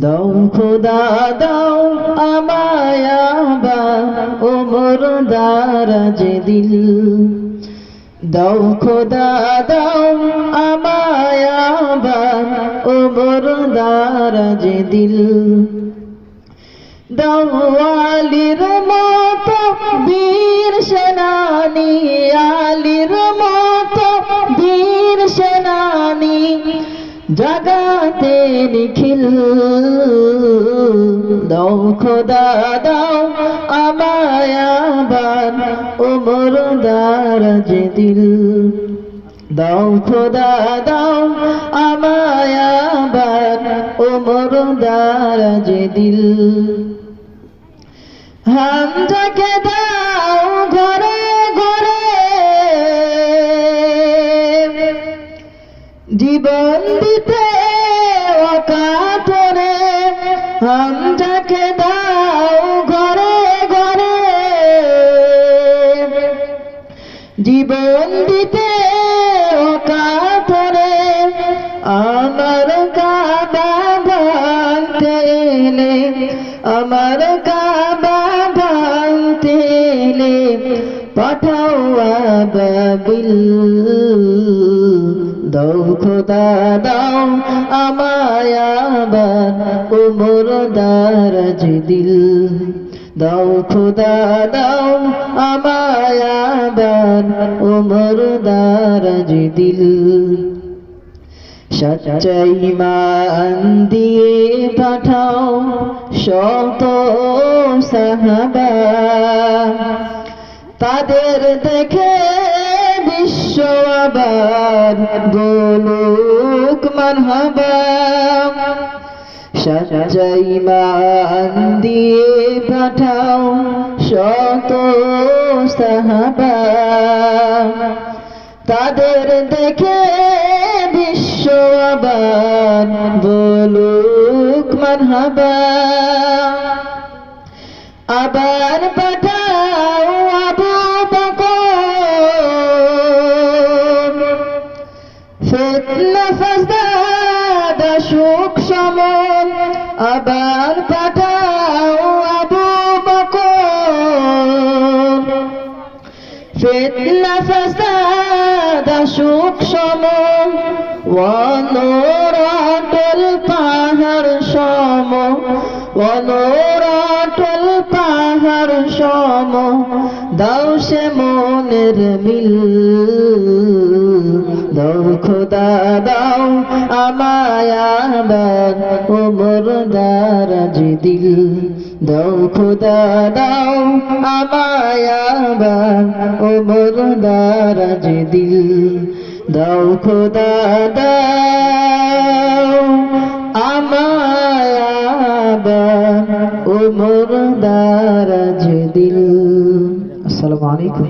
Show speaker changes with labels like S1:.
S1: দাও, খোদা দাও আমায় আবার ওমর দারাজ দিল দাও, খোদা দাও আমায় আবার ওমর দারাজ দিল দাওয়ালির মতো বীর সেনানি আলির জাগাতে নিখিল। দাও খোদা, দাও আমায় আবার ওমর দারাজ দিল। দাও খোদা, দাও আমায় আবার ওমর দারাজ দিল। হামজাকে দাও ঘরে ঘরে। জীবন দিতে অকাতরে হামজাকে দাও ঘরে ঘরে। জীবন দিতে অকাতরে আমার কাবা ভাঙতে আমার কাবা ভাঙতে পাঠাও আবাবিল। দাও, খোদা দাও আমায় আবার উমর দারাজ দিল। দাও, খোদা দাও আমায় আবার উমর দারাজ দিল। সচ্চাই মান দিয়ে পাঠাও শত সাহাবা। তাদের দেখে বিশ্ব আবার গোলুক মানহাবা। সচ্চাই মান দিয়ে পাঠাও শত সাহাবা। তাদের দেখে বিশ্ব আবার বলুক মানহাবা। আবার পাঠাও ফিতনা ফাসদাদ সুখ সমন আবার পাঠাও আবু বকর। ফিতনা ফাসাদ সুখ সম অনরাটল পাহাড় সম অনরাটল পাহাড় সম দাও সে মনের মিল। দাও, খোদা দাও আমায় আবার ওমর দারাজ দিল দাও, খোদা দাও আমায় আবার ওমর দারাজ দিল দাও, খোদা দাও আমায় আবার ওমর দারাজ দিল আসসালামু আলাইকুম